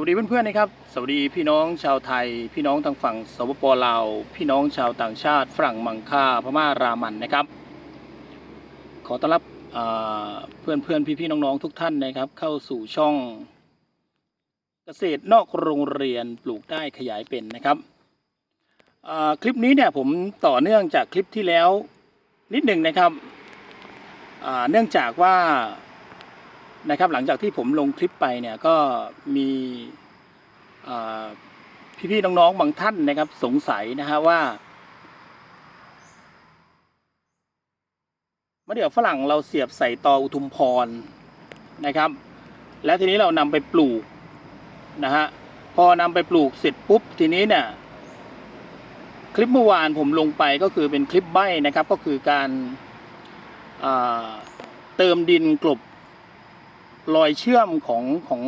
วัสดีเพื่อนๆนะครับ สวัสดีพี่น้องชาวไทย พี่น้องทางฝั่งสปปลาว พี่น้องชาวต่างชาติ ฝรั่งมังค่าพม่ารามันนะครับ ขอต้อนรับเอ่อเพื่อนๆพี่ๆน้องๆทุกท่านนะครับ เข้าสู่ช่อง เกษตรนอกโรงเรียนปลูกได้ขยายเป็นนะครับคลิปนี้เนี่ยผมต่อเนื่องจากคลิปที่แล้วนิดหนึ่งนะครับเนื่องจากว่า นะครับหลังจากที่ผมลงคลิปไปเนี่ยก็มีพี่ๆน้องๆบางท่านนะครับ สงสัยนะฮะว่ามะเดื่อฝรั่งเราเสียบใส่ตออุทุมพรนะครับ แล้วทีนี้เรานำไปปลูกนะฮะพอนำไปปลูกเสร็จปุ๊บทีนี้เนี่ยคลิปเมื่อวานผมลงไปก็คือเป็นคลิปใบนะครับ ก็คือการเติมดินกลบ รอยเชื่อมของของ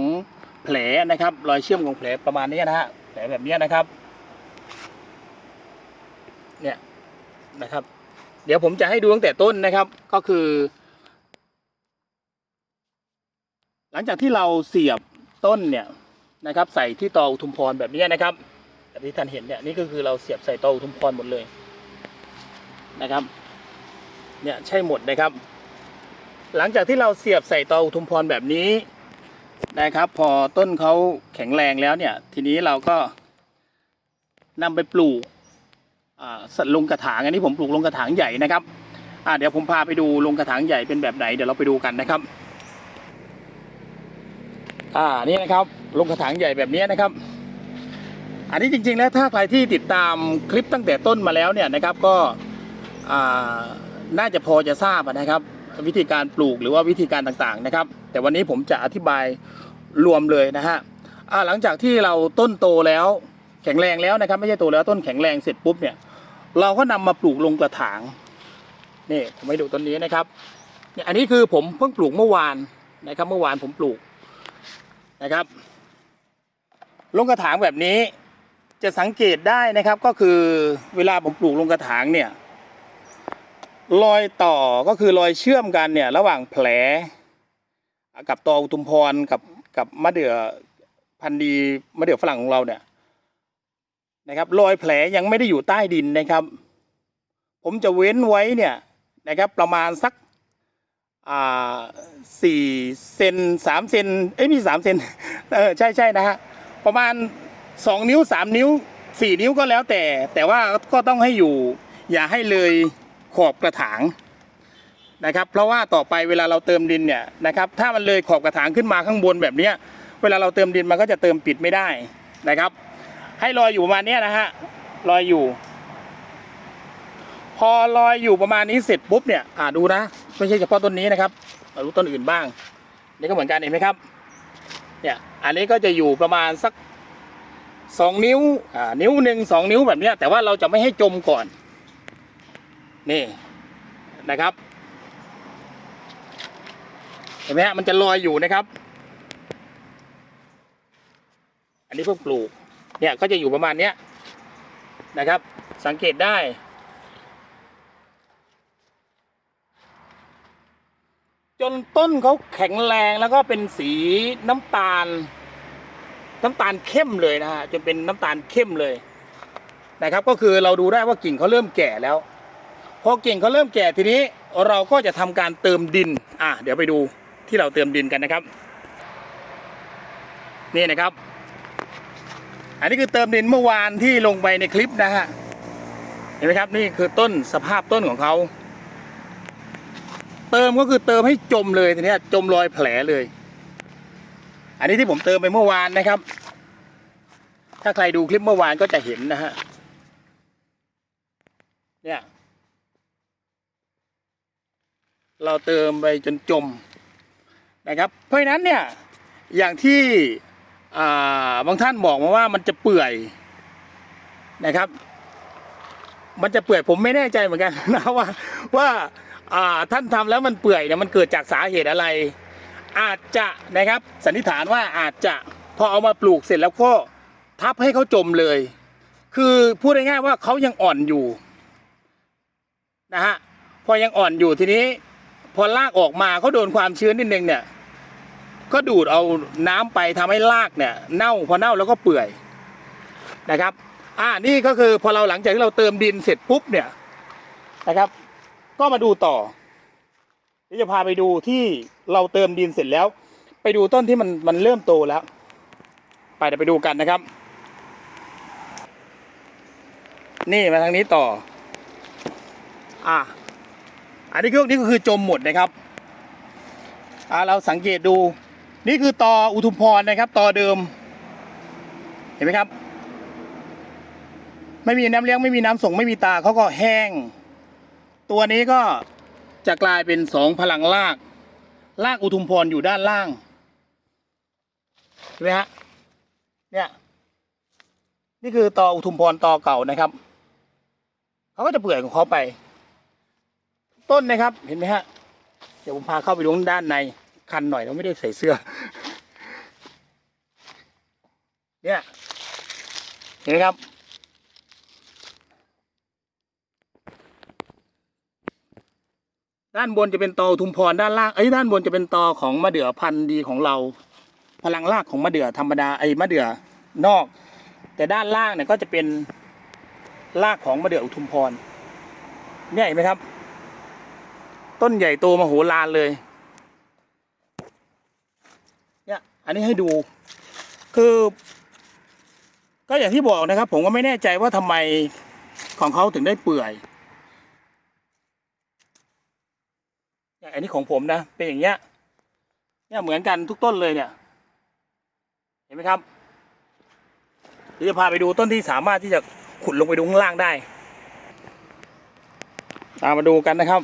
แผลนะครับ รอยเชื่อมของแผลประมาณนี้นะฮะแผลแบบนี้นะครับ เนี่ยนะครับ เดี๋ยวผมจะให้ดูตั้งแต่ต้นนะครับ ก็คือ หลังจากที่เราเสียบต้นเนี่ยนะครับ ใส่ที่ตออุทุมพรแบบนี้นะครับแบบที่ท่านเห็นเนี่ยนี่ก็คือเราเสียบใส่ตออุทุมพรหมดเลยนะครับ เนี่ยใช่หมดนะครับ หลังจากที่เราเสียบใส่ตออุทุมพรแบบนี้นะครับ พอต้นเขาแข็งแรงแล้วเนี่ย ทีนี้เราก็นำไปปลูกสัตว์ลงกระถางอันนี้ผมปลูกลงกระถางใหญ่นะครับเดี๋ยวผมพาไปดูลงกระถางใหญ่เป็นแบบไหนเดี๋ยวเราไปดูกันนะครับอ่านี่นะครับลงกระถางใหญ่แบบนี้นะครับ อันนี้จริงๆแล้วถ้าใครที่ติดตามคลิปตั้งแต่ต้นมาแล้วเนี่ยนะครับก็น่าจะพอจะทราบนะครับ วิธีการปลูกหรือว่าวิธีการต่างๆนะครับ แต่วันนี้ผมจะอธิบายรวมเลยนะฮะหลังจากที่เราต้นโตแล้วแข็งแรงแล้วนะครับ ไม่ใช่โตแล้วต้นแข็งแรงเสร็จปุ๊บเนี่ย เราก็นำมาปลูกลงกระถางนี่ผมให้ดูต้นนี้นะครับเนี่ยอันนี้คือผมเพิ่งปลูกเมื่อวานนะครับ เมื่อวานผมปลูกนะครับ ลงกระถางแบบนี้จะสังเกตได้นะครับก็คือเวลาผมปลูกลงกระถางเนี่ย รอยต่อก็คือรอยเชื่อมกันเนี่ยระหว่างแผล กับตออุทุมพรกับกับมะเดื่อพันธุ์ดีมะเดื่อฝรั่งของเราเนี่ยนะครับรอยแผลยังไม่ได้อยู่ใต้ดินนะครับ ผมจะเว้นไว้เนี่ยนะครับประมาณสักอ่าสี่เซนสามเซนเอ้ยมีสามเซนเออใช่ใช่นะฮะประมาณสองนิ้วสามนิ้วสี่นิ้วก็แล้วแต่ แต่ว่าก็ต้องให้อยู่อย่าให้เลย ขอบกระถางนะครับ เพราะว่าต่อไปเวลาเราเติมดินเนี่ยนะครับถ้ามันเลยขอบกระถางขึ้นมาข้างบนแบบนี้เวลาเราเติมดินมันก็จะเติมปิดไม่ได้นะครับ ให้ลอยอยู่ประมาณเนี้ยนะฮะลอยอยู่ พอลอยอยู่ประมาณนี้เสร็จปุ๊บเนี่ยอ่าดูนะไม่ใช่เฉพาะต้นนี้นะครับราดูต้นอื่นบ้าง นี่ก็เหมือนกันเห็นไหมครับเนี่ยอันนี้ก็จะอยู่ประมาณสักสองนิ้วอ่านิ้วหนึ่งสองนิ้วแบบนี้แต่ว่าเราจะไม่ให้จมก่อน นี่นะครับ เห็นไหมฮะมันจะลอยอยู่นะครับ อันนี้เพิ่งปลูก เนี่ยก็จะอยู่ประมาณเนี้ยนะครับ สังเกตได้ จนต้นเขาแข็งแรงแล้วก็เป็นสีน้ำตาล น้ำตาลเข้มเลยนะฮะจนเป็นน้ำตาลเข้มเลยนะครับ ก็คือเราดูได้ว่ากิ่งเขาเริ่มแก่แล้ว พอกิ่งเขาเริ่มแก่ทีนี้เราก็จะทำการเติมดินอะเดี๋ยวไปดูที่เราเติมดินกันนะครับ นี่นะครับ อันนี้คือเติมดินเมื่อวานที่ลงไปในคลิปนะฮะเห็นไหมครับนี่คือต้นสภาพต้นของเขาเติมก็คือเติมให้จมเลยทีนี้จมรอยแผลเลย อันนี้ที่ผมเติมไปเมื่อวานนะครับ ถ้าใครดูคลิปเมื่อวานก็จะเห็นนะฮะเนี่ย เราเติมไปจนจมนะครับ เพราะฉะนั้นเนี่ยอย่างที่บางท่านบอกมาว่ามันจะเปื่อยนะครับ มันจะเปื่อยผมไม่แน่ใจเหมือนกันนะว่าว่าาท่านทำแล้วมันเปื่อยเนี่ยมันเกิดจากสาเหตุอะไร อาจจะนะครับสันนิษฐานว่าอาจจะพอเอามาปลูกเสร็จแล้วก็ทับให้เขาจมเลย คือพูดง่ายๆว่าเขายังอ่อนอยู่นะฮะพอยังอ่อนอยู่ทีนี้ พอลากออกมาเขาโดนความชื้นนิดนึงเนี่ย ก็ดูดเอาน้ำไปทำให้รากเนี่ย เน่าพอเน่าแล้วก็เปื่อยนะครับ อ่านี่ก็คือพอเราหลังจากที่เราเติมดินเสร็จปุ๊บเนี่ยนะครับ ก็มาดูต่อเดี๋ยวจะพาไปดูที่เราเติมดินเสร็จแล้ว ไปดูต้นที่มันมันเริ่มโตแล้ว ไปเดี๋ยวไปดูกันนะครับ นี่มาทางนี้ต่อ อะ อันนี้ก็นี่ก็คือจมหมดนะครับอ่าเราสังเกตดู นี่คือตออุทุมพรนะครับตอเดิม เห็นไหมครับ ไม่มีน้ำเลี้ยงไม่มีน้ำส่งไม่มีตาเขาก็แห้ง ตัวนี้ก็จะกลายเป็นสองพลังรากรากอุทุมพรอยู่ด้านล่างเห็นไหมฮะเนี่ยนี่คือตออุทุมพรตอเก่านะครับเขาก็จะเปื่อยของเขาไป ต้นนะครับ เห็นไหมฮะ เดี๋ยวผมพาเข้าไปดูด้านใน คันหน่อยเราไม่ได้ใส่เสื้อ เนี่ย เห็นไหมครับ ด้านบนจะเป็นตออุทุมพรด้านล่างไอ้ยด้านบนจะเป็นตอของมะเดื่อพันธุ์ดีของเรา พลังรากของมะเดื่อธรรมดาไอ้มะเดื่อนอก แต่ด้านล่างเนี่ยก็จะเป็นรากของมะเดื่ออุทุมพรเนี่ยเห็นไหมครับ ต้นใหญ่โตมโหฬารเลย เนี่ยอันนี้ให้ดู คือ ก็อย่างที่บอกนะครับ ผมก็ไม่แน่ใจว่าทำไมของเขาถึงได้เปื่อยเนี่ยอันนี้ของผมนะ เป็นอย่างเงี้ย เนี่ยเหมือนกันทุกต้นเลยเนี่ย เห็นไหมครับเดี๋ยวจะพาไปดูต้นที่สามารถที่จะขุดลงไปดูข้างล่างได้ ตามมาดูกันนะครับ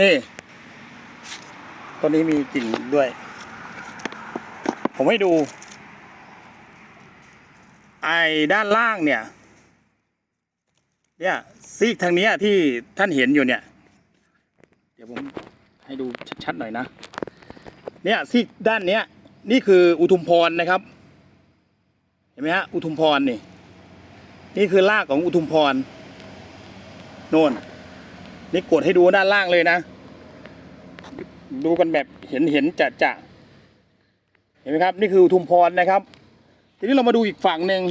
นี่ต้นนี้มีกิ่งด้วย ผมให้ดู ไอ้ด้านล่างเนี่ย เนี่ยซีกทางนี้ที่ท่านเห็นอยู่เนี่ย เดี๋ยวผมให้ดูชัดๆหน่อยนะ เนี่ยซีกด้านเนี้ย นี่คืออุทุมพรนะครับ เห็นไหมฮะอุทุมพรนี่ นี่คือรากของอุทุมพร โน่น นี่กดให้ดูด้านล่างเลยนะ ดูกันแบบเห็นเห็นจะจะเห็นไหมครับ นี่คืออุทุมพรนะครับ ทีนี้เรามาดูอีกฝั่งหนึ่ง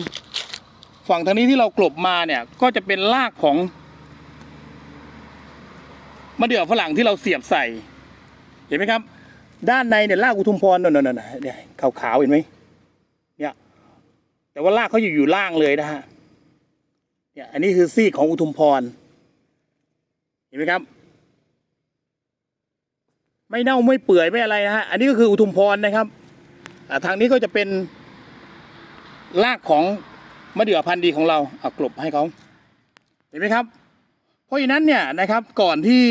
ฝั่งทางนี้ที่เรากลบมาเนี่ย ก็จะเป็นรากของมะเดื่อฝรั่งที่เราเสียบใส่ เห็นไหมครับ ด้านในเนี่ยรากอุทุมพรนั่นนั่นเนี่ยขาวๆเห็นไหมเนี่ยแต่ว่ารากเขาอยู่อยู่ล่างเลยนะฮะเนี่ยอันนี้คือซีกของอุทุมพร ห็นไหมครับ ไม่เน่าไม่เปื่อยไม่อะไรนะฮะอันนี้ก็คืออุทุมพรนะครับทางนี้ก็จะเป็นรากของมะเดื่อพันธุ์ดีของเราเอากลบให้เขาเห็นไหมครับ เพราะฉะนั้นเนี่ยนะครับก่อนที่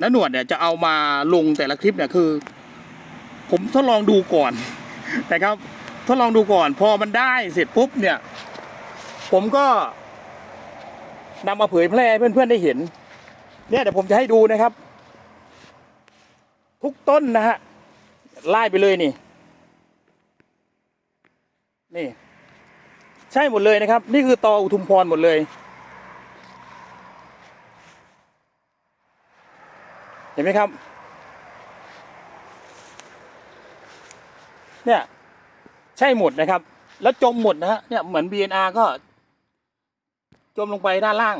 น้าหนวดเนี่ยจะเอามาลงแต่ละคลิปเนี่ยคือ ผมทดลองดูก่อนนะครับทดลองดูก่อนพอมันได้เสร็จปุ๊บเนี่ย ผมก็นำมาเผยแพร่เพื่อนๆได้เห็น เนี่ยเดี๋ยวผมจะให้ดูนะครับ ทุกต้นนะฮะไล่ไปเลยนี่ นี่ ใช่หมดเลยนะครับ นี่คือตออุทุมพรหมดเลย เห็นไหมครับ เนี่ย ใช่หมดนะครับ แล้วจมหมดนะฮะเนี่ยเหมือน BNR ก็ จมลงไปด้านล่าง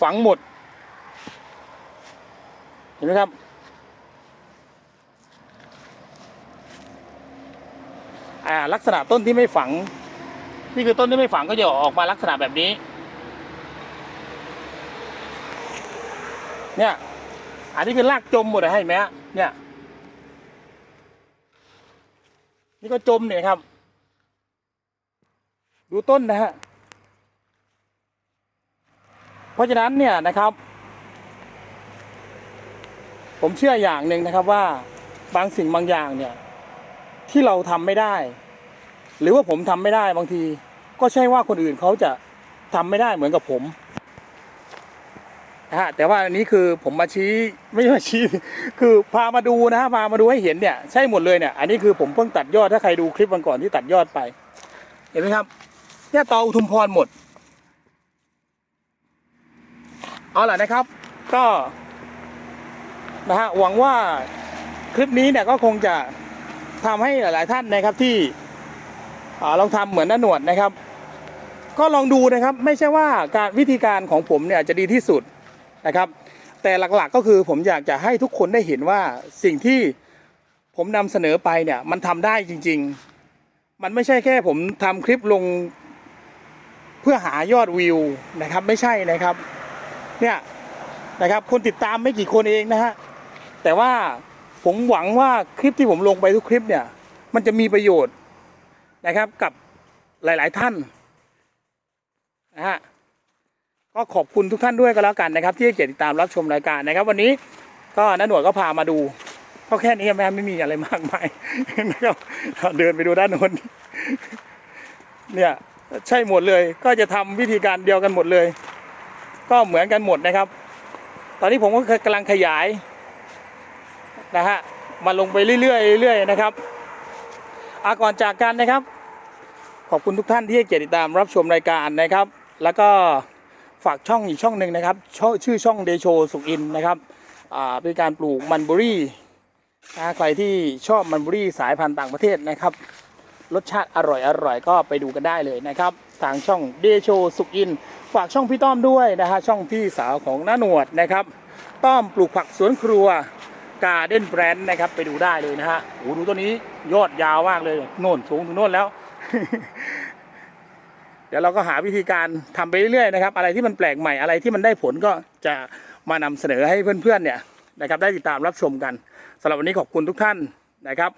ฝังหมด ห็นไหมครับ อ่าลักษณะต้นที่ไม่ฝัง นี่คือต้นที่ไม่ฝังก็จะออกมาลักษณะแบบนี้ เนี่ย อันนี้คือรากจมหมดเลยให้ไหมเนี่ย นี่ก็จมเนี่ยครับ ดูต้นนะฮะ เพราะฉะนั้นเนี่ยนะครับ ผมเชื่ออย่างหนึ่งนะครับว่าบางสิ่งบางอย่างเนี่ย ที่เราทำไม่ได้ หรือว่าผมทำไม่ได้บางที ก็ใช่ว่าคนอื่นเขาจะทำไม่ได้เหมือนกับผมนะฮะแต่ว่าอันนี้คือผมมาชี้ไม่ใช่มาชี้คือพามาดูนะฮะพามาดูให้เห็นเนี่ยใช่หมดเลยเนี่ยอันนี้คือผมเพิ่งตัดยอดถ้าใครดูคลิปวันก่อนที่ตัดยอดไป เห็นไหมครับเนี่ยตออุทุมพรหมด เอาล่ะนะครับ ก็ นะฮะหวังว่าคลิปนี้เนี่ยก็คงจะทำให้หลาย ๆ ท่านนะครับที่ลองทำเหมือนน้าหนวดนะครับ ก็ลองดูนะครับไม่ใช่ว่าการวิธีการของผมเนี่ยจะดีที่สุดนะครับ แต่หลัก ๆ ก็คือผมอยากจะให้ทุกคนได้เห็นว่าสิ่งที่ผมนำเสนอไปเนี่ยมันทำได้จริง ๆ มันไม่ใช่แค่ผมทำคลิปลงเพื่อหายอดวิวนะครับ ไม่ใช่นะครับเนี่ยนะครับคนติดตามไม่กี่คนเองนะฮะ แต่ว่าผมหวังว่าคลิปที่ผมลงไปทุกคลิปเนี่ย มันจะมีประโยชน์นะครับกับหลาย ๆ ท่านนะฮะก็ขอบคุณทุกท่านด้วยก็แล้วกันนะครับ ที่ให้เกียรติติดตามรับชมรายการนะครับ วันนี้ก็น้าหนวดก็พามาดูก็แค่นี้แม่ไม่มีอะไรมากมายนะครับเดินไปดูด้านโน้นเนี่ยใช่หมดเลย ก็จะทำวิธีการเดียวกันหมดเลย ก็เหมือนกันหมดนะครับ ตอนนี้ผมก็กำลังขยาย นะฮะมาลงไปเรื่อยๆเรื่อยๆนะครับอาก่อนจากกันนะครับ ขอบคุณทุกท่านที่ให้เกียรติตตามรับชมรายการนะครับ แล้วก็ฝากช่องอีกช่องหนึ่งนะครับชชื่อช่องเดโชสุขอินนะครับเป็นการปลูกมันเบอรี่นะใครที่ชอบมันเบอรี่สายพันธุ์ต่างประเทศนะครับ รสชาติอร่อยอร่อยก็ไปดูกันได้เลยนะครับ ทางช่องเดโชสุขอิน ฝากช่องพี่ต้อมด้วยนะฮะช่องพี่สาวของน้าหนวดนะครับ ต้อมปลูกผักสวนครัว การเด้นแบรนด์นะครับไปดูได้เลยนะฮะโอ้โหดูต้นนี้ยอดยาวมากเลยโน่นสูงถึงโน่นแล้ว เดี๋ยวเราก็หาวิธีการทำไปเรื่อยๆนะครับ อะไรที่มันแปลกใหม่อะไรที่มันได้ผลก็จะมานำเสนอให้เพื่อนๆเนี่ยนะครับ ได้ติดตามรับชมกันสำหรับวันนี้ขอบคุณทุกท่านนะครับ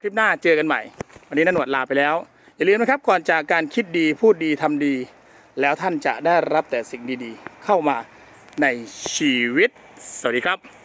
คลิปหน้าเจอกันใหม่ วันนี้นหนวดลาไปแล้ว อย่าลืมนะครับก่อนจากการคิดดีพูดดีทำดี แล้วท่านจะได้รับแต่สิ่งดีๆ เข้ามาในชีวิต สวัสดีครับ